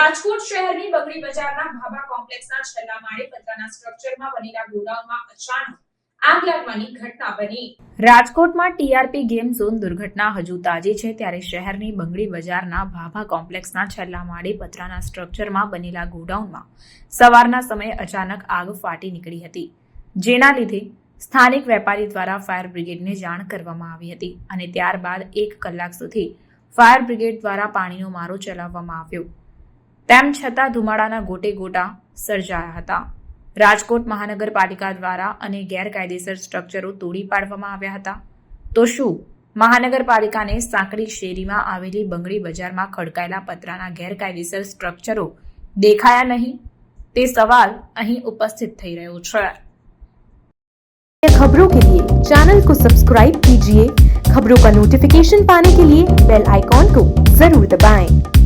રાજકોટ શહેરની બગડી બજારના ભાભા કોમ્પ્લેક્સના છેલ્લા માળે પતરાના સ્ટ્રક્ચરમાં બનેલા ગોડાઉનમાં અચાનક રાજકોટમાં ટીઆરપી ગેમ ઝોન દુર્ઘટના હજુ તાજી છે ત્યારે શહેરની બંગડી બજારના ભાભા કોમ્પ્લેક્સના છેલ્લા માળે પતરાના સ્ટ્રક્ચરમાં બનેલા ગોડાઉનમાં સવારના સમયે અચાનક આગ ફાટી નીકળી હતી. જેના લીધે સ્થાનિક વેપારી દ્વારા ફાયર બ્રિગેડને જાણ કરવામાં આવી હતી અને ત્યારબાદ એક કલાક સુધી ફાયર બ્રિગેડ દ્વારા પાણીનો મારો ચલાવવામાં આવ્યો. તેમ છતાં ધુમાડાના ગોટે ગોટા સર્જાયા હતા રાજકોટ મહાનગરપાલિકા દ્વારા અને ગેરકાયદેસર સ્ટ્રક્ચરો તોડી પાડવામાં આવ્યા હતા તો શું મહાનગરપાલિકાને સાંકડી શેરીમાં આવેલી બંગડી બજારમાં ખડકાયેલા પતરાના ગેરકાયદેસર સ્ટ્રક્ચરો દેખાયા નહીં તે સવાલ અહીં ઉપસ્થિત થઈ રહ્યો છે खबरों के लिए चैनल को सब्सक्राइब कीजिए खबरों का नोटिफिकेशन पाने के लिए बेल आइकॉन को जरूर दबाएं।